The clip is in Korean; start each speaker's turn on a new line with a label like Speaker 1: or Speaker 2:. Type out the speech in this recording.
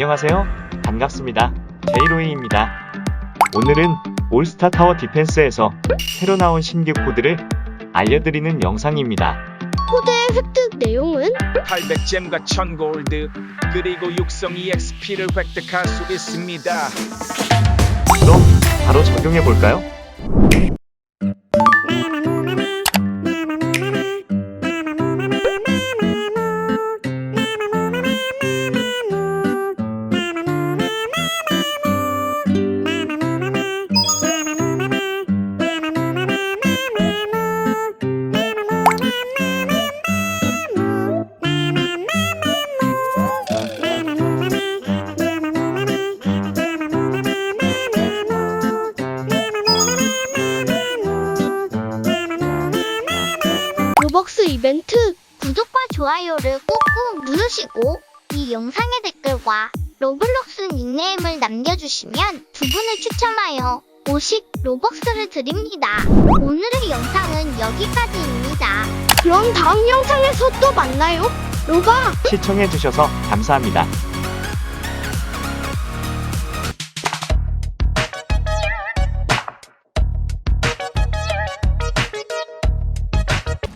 Speaker 1: 안녕하세요. 반갑습니다. 제이로이입니다. 오늘은 올스타 타워 디펜스에서 새로 나온 신규 코드를 알려드리는 영상입니다.
Speaker 2: 코드의 획득 내용은
Speaker 3: 800잼과 1000골드 그리고 육성 EXP를 획득할 수 있습니다.
Speaker 1: 그럼 바로 적용해 볼까요?
Speaker 2: 이벤트
Speaker 4: 구독과 좋아요를 꾹꾹 누르시고 이 영상의 댓글과 로블록스 닉네임을 남겨주시면 두 분을 추첨하여 50 로벅스를 드립니다. 오늘의 영상은 여기까지입니다.
Speaker 2: 그럼 다음 영상에서 또 만나요. 로바
Speaker 1: 시청해주셔서 감사합니다.